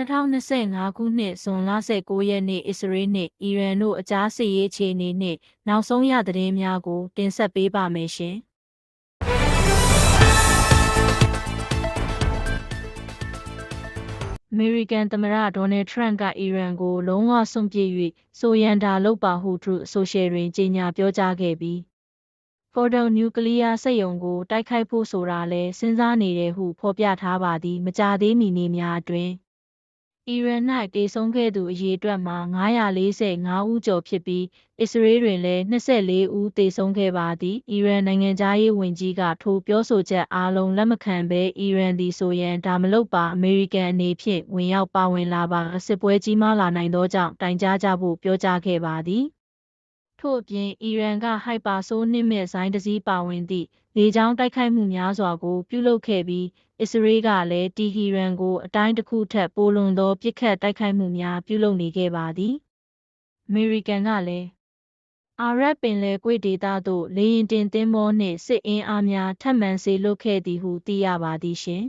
2025ခုနှစ်ဇွန်လ19ရက်နေ့အစ္စရေးနှင့်အီရန်တို့အကြားစစ်ရေးအခြေအနေနှင့်နောက်ဆုံးရသတင်းများကို တင်ဆက်ပေးပါမယ်ရှင်။အမေရိကန်သမ္မတဒေါ်နယ်ထရန့်ကအီရန်ကိုလုံးဝစွန့်ပစ်၍ဆိုရန်ဒါလုပ်ပါဟုသူဆိုရှယ်တွင်ကြေညာပြောကြားခဲ့ပြီးဖော်ဒုံနျူကလ িয়ার စက်ရုံကိုတိုက်ခိုက်ဖို့ဆိုတာလဲစဉ်းစားနေတယ်ဟုဖော်ပြထားပါသည် မကြာသေးမီနေ့များအတွင်း အီရန်၌တေဆုံးခဲ့သူအရေအတွက်မှာ945ဦးကျော်ဖြစ်ပြီးအစ္စရေးတွင်လည်း24ဦးတေဆုံးခဲ့ပါသည်အီရန်နိုင်ငံသားရေးဝန်ကြီးကထိုပြောဆိုချက်အားလုံးလက်မခံဘဲအီရန်သည်ဆိုရန်ဒါမလုပ်ပါအမေရိကန်အနေဖြင့်ဝင်ရောက်ပါဝင်လာပါစစ်ပွဲကြီးမားလာနိုင်သောကြောင့်တိုင်ကြားကြဖို့ပြောကြားခဲ့ပါသည် ထို့အပြင်အီရန်ကဟိုက်ပါဆိုးနစ်မဲ့ဇိုင်းတစ်စီးပါဝင်သည့်လေကြောင်းတိုက်ခိုက်မှုများစွာကို ပြုလုပ်ခဲ့ပြီးအစ္စရေးကလည်းတီဟီရန်ကို အတိုင်းတစ်ခုထက်ပိုလွန်သောပစ်ခတ်တိုက်ခိုက်မှုများပြုလုပ်နေခဲ့ပါသည်အမေရိကန်ကလည်းအာရပ်ပင်လယ်ကွေ့ဒေသသို့လေယာဉ်တင်သင်္ဘောနှင့်စစ်အင်အားများထပ်မံစေလွှတ်ခဲ့သည်ဟုသိရပါသည်ရှင်